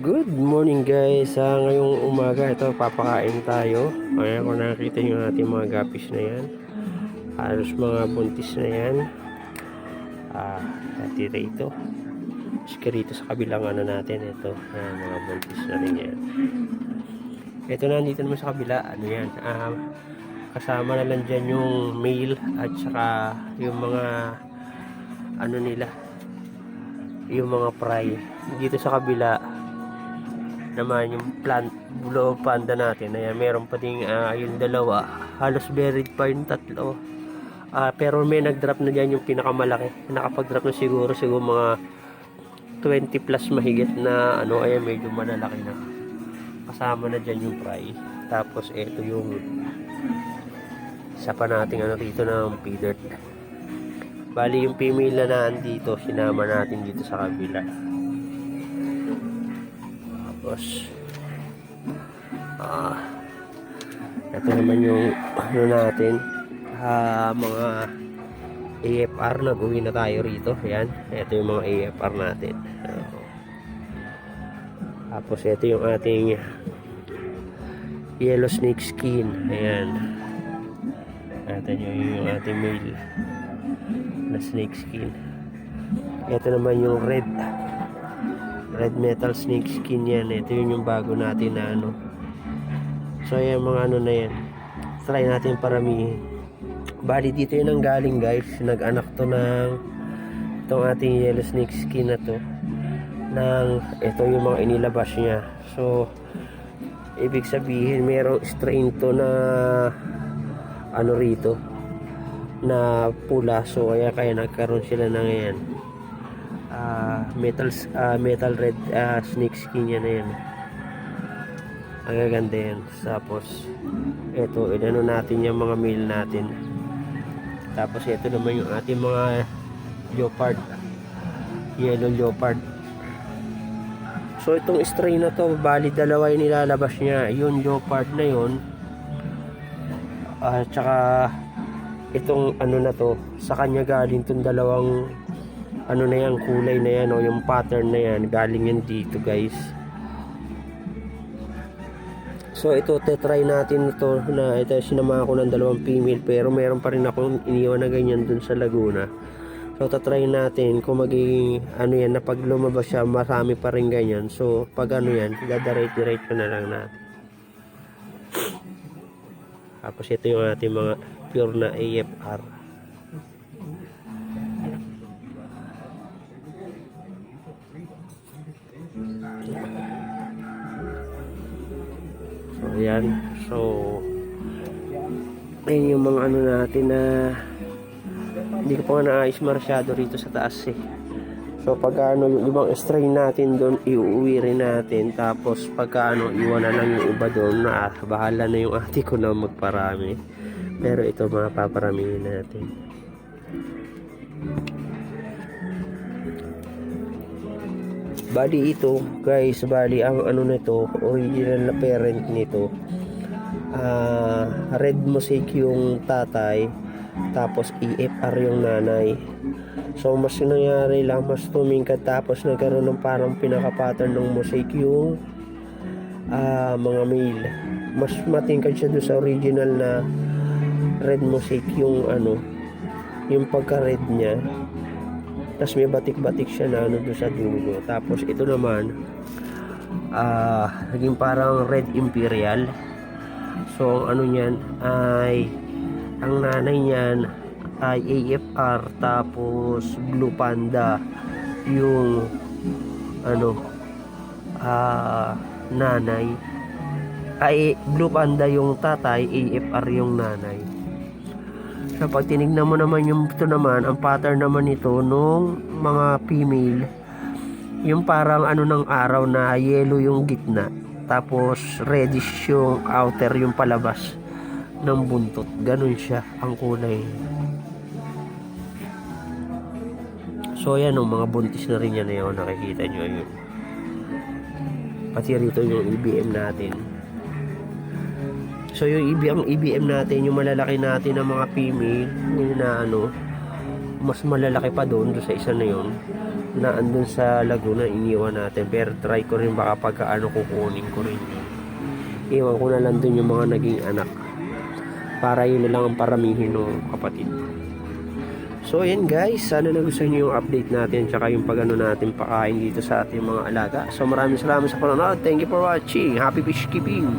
Good morning guys. Sa ngayong umaga ito papakain tayo. Ayan kung nakikita nyo ating mga gapis na yan. Halos mga buntis na yan. Ah, natira ito. Maski rito sa kabilang ano natin ito. Ayan, mga buntis na rin yan. Ito na dito naman sa kabila. Ano yan? Ah, kasama na lang dyan yung male at saka yung mga ano nila yung mga fry dito sa kabila naman yung plant bulo panda natin. Ayan meron pa ding ah, yung dalawa. Halos buried pa yung tatlo. Ah, pero may nag-drop na dyan yung pinakamalaki. Nakapag-drop na siguro siguro mga 20 plus mahigit na ano ayan medyo malalaki na. Kasama na dyan yung fry. Tapos ito yung isa pa natin ano rito ng feeder. Bali yung female na nandito sinama natin dito sa kabila tapos ah ito naman yung ano natin. Ah, mga AFR na uwi na tayo rito. Yan ito yung mga AFR natin. Oo. tapos ito yung ating yellow snake skin. Ayan. Natin yung, yung ating male na snake skin. Ito naman yung red red metal snake skin yan ito yun yung bago natin na ano. So ayan mga ano na yan. Try natin paramihin. Bali dito yun ang galing guys. Nag-anak to ng itong ating yellow snake skin na to. Ng ito yung mga inilabas niya. So ibig sabihin merong strain to na ano rito na pula. So kaya kaya nagkaroon sila ng yan ah, metal ah, metal red ah, snake skin yan na yan. Ang gaganda yan. Tapos ito inano natin yung mga meal natin. Tapos ito naman yung ating mga leopard. Yellow leopard. So itong strain na to bali dalawa yung nilalabas niya. Yung leopard na yun. At saka itong ano na to sa kanya galing tong dalawang ano na yan kulay na yan o yung pattern na yan galing yan dito guys. So ito tetry natin ito na ito sinama ko ng dalawang female pero meron pa rin akong iniwan na ganyan dun sa Laguna. So tatry natin kung magiging ano yan na pag lumabas siya marami pa rin ganyan. So pag ano yan dadarate direct na lang natin tapos ito yung ating mga pure na AFR. So, ayan. So, ayun yung mga ano natin na hindi ko pa nga naayos masyado rito sa taas eh. So pag ano yung ibang strain natin doon, iuwi rin natin. Tapos pagka ano, iwan na lang yung iba doon na ah, bahala na yung ate ko na magparami. Pero ito mga paparamihin natin. Bali ito, guys, bali ang ano nito, original na parent nito. Ah, red mosaic yung tatay, tapos EFR yung nanay. So mas nangyari lang mas tumingkad tapos nagkaroon ng parang pinaka-pattern ng mosaic yung ah, mga male. Mas matingkad siya doon sa original na red mosaic yung ano yung pagka-red niya. Tapos may batik-batik siya na ano doon sa dulo. Tapos ito naman ah naging parang red imperial. So ano niyan ay ang nanay niyan ay AFR tapos Blue Panda yung ano ah nanay ay Blue Panda yung tatay AFR yung nanay so pag tinignan mo naman yung ito naman ang pattern naman nito nung mga female yung parang ano ng araw na yellow yung gitna tapos reddish yung outer yung palabas ng buntot ganun siya ang kulay So yan o, mga buntis na rin yan na yun, nakikita nyo yun. Pati rito yung EBM natin. So yung EB, ang EBM natin, yung malalaki natin ng mga female, yun na ano, mas malalaki pa doon, doon sa isa na yun. na andun sa Laguna iniwan natin. Pero try ko rin baka pagka ano kukunin ko rin yun. Iwan ko na lang dun yung mga naging anak. Para yun lang ang paramihin ng kapatid. So yun guys sana nagustuhan nyo yung update natin tsaka yung pagano natin pakain dito sa ating mga alaga. So maraming salamat sa panonood. Thank you for watching. Happy fish keeping